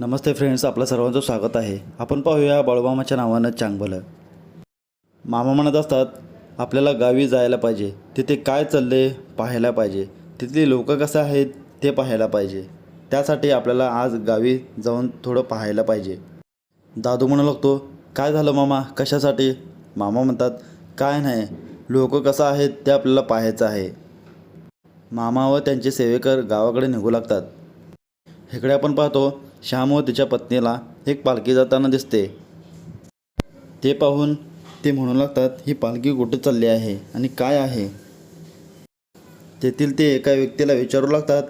नमस्ते friends आपलं सर्वांचं स्वागत आहे. आपण पाहूया बाळूमामाच्या नावानं चांगभलं. मामा म्हणत असतात आपल्याला गावी जायला पाहिजे. तिथे काय चालले पाहायला पाहिजे. तिथली लोक कसं आहेत ते पाहायला पाहिजे. त्यासाठी आपल्याला आज गावी जाऊन थोडं पाहायला पाहिजे. दादू म्हणू लागतो काय झालं मामा? कशासाठी? मामा म्हणतात काय नाही. लोक कसं आहेत ते आपल्याला पाहायचं आहे. मामा व त्यांचे सेवेकर गावाकडे निघू लागतात. इकडे आपण पाहतो. श्याम व तिच्या पत्नीला एक पालखी जाताना दिसते. ते पाहून ते म्हणू लागतात ही पालखी कुठे चालली आहे आणि काय आहे? तेथील ते एका व्यक्तीला विचारू लागतात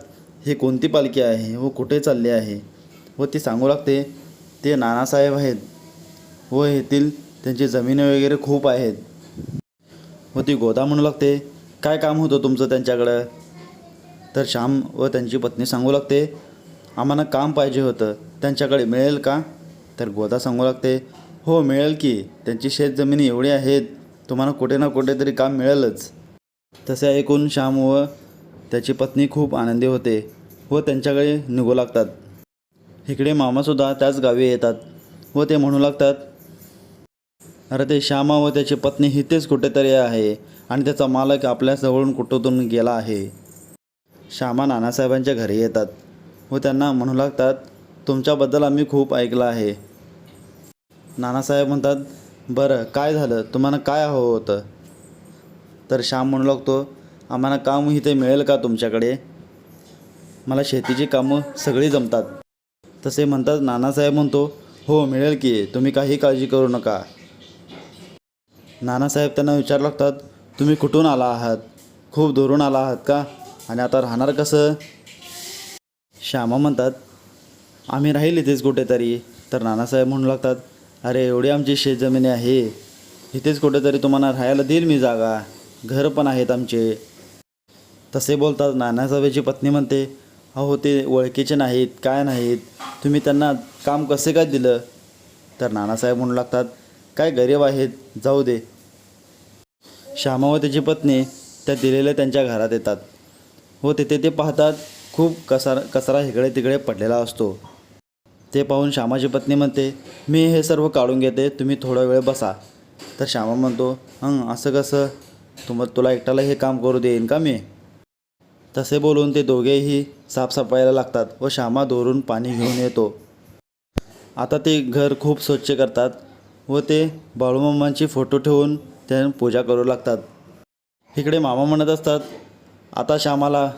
ही कोणती पालखी आहे व कुठे चालली आहे? व ती सांगू लागते ते नानासाहेब आहेत व येथील त्यांची जमीन वगैरे खूप आहेत. व ती गोदा म्हणू लागते काय काम होतं तुमचं त्यांच्याकडं? तर श्याम व त्यांची पत्नी सांगू लागते आम्हाला काम पाहिजे होतं. त्यांच्याकडे मिळेल का? तर गोदा सांगू लागते हो मिळेल की. त्यांची शेतजमिनी एवढी आहेत. तुम्हाला कुठे ना कुठेतरी काम मिळेलच. तसे ऐकून श्याम व त्याची पत्नी खूप आनंदी होते व त्यांच्याकडे निघू लागतात. इकडे मामासुद्धा त्याच गावी येतात व ते म्हणू लागतात अरे ते श्यामा व त्याची पत्नी इथेच कुठेतरी आहे आणि त्याचा मालक आपल्याजवळून कुठून गेला आहे. श्यामा नानासाहेबांच्या घरी येतात. व त्यांना म्हणू लागतात तुमच्याबद्दल आम्ही खूप ऐकलं आहे. नानासाहेब म्हणतात बरं काय झालं? तुम्हाला काय हवं होतं? तर श्याम म्हणू लागतो आम्हाला काम इथे मिळेल का तुमच्याकडे? मला शेतीची कामं सगळी जमतात. तसे म्हणतात नानासाहेब म्हणतो हो मिळेल की तुम्ही काही काळजी करू नका. नानासाहेब त्यांना विचारू लागतात तुम्ही कुठून आला आहात? खूप दुरून आला आहात का? आणि आता राहणार कसं? श्यामा म्हणतात आम्ही राहील इथेच कुठेतरी. तर नानासाहेब म्हणू लागतात अरे एवढी आमची शेतजमिनी आहे. इथेच कुठेतरी तुम्हाला राहायला देईल मी जागा. घर पण आहेत आमचे. तसे बोलतात नानासाहेबाची पत्नी म्हणते अहो ते ओळखीचे नाहीत. काय नाहीत? तुम्ही त्यांना काम कसे काय दिलं? तर नानासाहेब म्हणू लागतात काय गरीब आहेत. जाऊ दे. श्यामा व त्याची पत्नी त्या दिलेल्या त्यांच्या घरात येतात. व तिथे ते पाहतात खूप कसार कचरा इकडे तिकडे पडलेला असतो. ते पाहून श्यामाची पत्नी म्हणते मी हे सर्व काढून घेते तुम्ही थोडा वेळ बसा. तर श्यामा म्हणतो हं असं कसं? तुम तुला एकट्याला हे काम करू देईन का मी? तसे बोलून ते दोघेही साफसफाईला लागतात व श्यामा दोरून पाणी घेऊन येतो. आता ते घर खूप स्वच्छ करतात व ते बाळूमामांची फोटो ठेवून त्या पूजा करू लागतात. इकडे मामा म्हणत असतात आता श्यामाला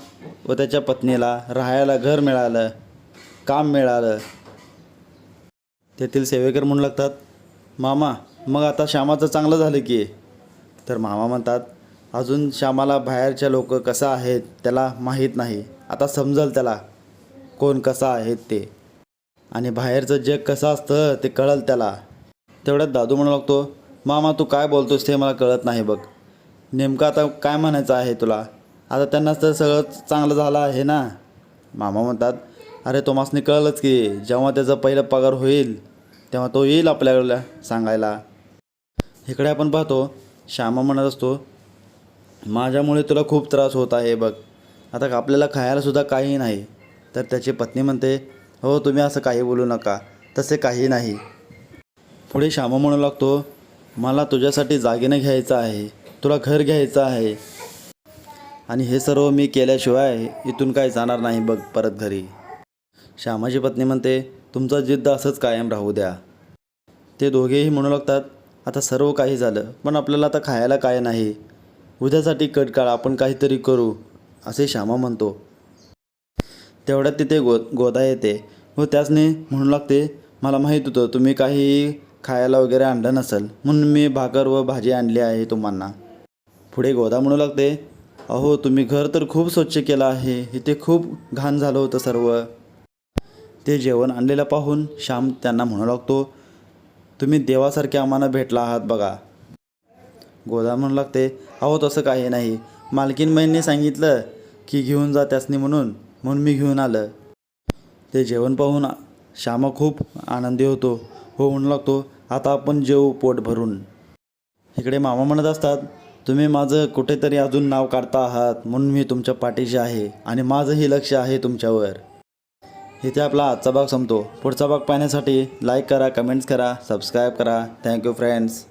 व त्याच्या पत्नीला राहायला घर मिळालं काम मिळालं. तेथील सेवेकर म्हणू लागतात मामा मग आता श्यामाचं चांगलं झालं की. तर मामा म्हणतात अजून श्यामाला बाहेरच्या लोक कसं आहेत त्याला माहीत नाही. आता समजल त्याला कोण कसा आहेत ते. आणि बाहेरचं जग कसं असतं ते कळल त्याला. तेवढ्यात दादू म्हणू लागतो मामा तू काय बोलतोस ते मला कळत नाही बघ. नेमकं आता काय म्हणायचं आहे तुला? आता त्यांना तर सगळं चांगलं झालं आहे ना. मामा म्हणतात अरे तो मासने कळलंच की जेव्हा त्याचा पहिला पगार होईल तेव्हा तो येईल आपल्याला सांगायला. इकडे आपण पाहतो श्यामा म्हणत असतो माझ्यामुळे तुला खूप त्रास होत आहे बघ. आता आपल्याला खायलासुद्धा काही नाही. तर त्याची पत्नी म्हणते हो तुम्ही असं काही बोलू नका. तसे काही नाही. पुढे श्यामा म्हणू लागतो मला तुझ्यासाठी जागीनं घ्यायचं आहे. तुला घर घ्यायचं आहे. आणि हे सर्व मी केल्याशिवाय इथून काय जाणार नाही बघ परत घरी. श्यामाची पत्नी म्हणते तुमचा जिद्द असंच कायम राहू द्या. ते दोघेही म्हणू लागतात आता सर्व काही झालं पण आपल्याला आता खायला काय नाही. उद्यासाठी कट काढ आपण काहीतरी करू असे श्यामा म्हणतो. तेवढ्यात तिथे गो गोदा येते. व त्याचने म्हणू लागते मला माहीत होतं तुम्ही काही खायला वगैरे आणलं नसेल म्हणून मी भाकर व भाजी आणली आहे तुम्हाला पुढे गोदा म्हणू लागते अहो तुम्ही घर तर खूप स्वच्छ केलं आहे. इथे खूप घाण झालं होतं सर्व. ते जेवण आणलेलं पाहून श्याम त्यांना म्हणू लागतो तुम्ही देवासारखे आम्हाला भेटला आहात बघा. गोदा म्हणू लागते अहो तसं काही नाही. मालकीन बहिणीने सांगितलं की घेऊन जा त्यासनी म्हणून म्हणून मी घेऊन आलं. ते जेवण पाहून श्यामा खूप आनंदी होतो. हो म्हणू लागतो आता आपण जेऊ पोट भरून. इकडे मामा म्हणत असतात तुम्ही माझं कुठेतरी अजून नाव काढता आहात म्हणून मी तुमच्या पाठीशी आहे आणि माझंही लक्ष आहे तुमच्यावर. इथे आपला आजचा भाग संपतो. पुढचा भाग पाहण्यासाठी लाईक करा कमेंट्स करा सबस्क्राईब करा. Thank you friends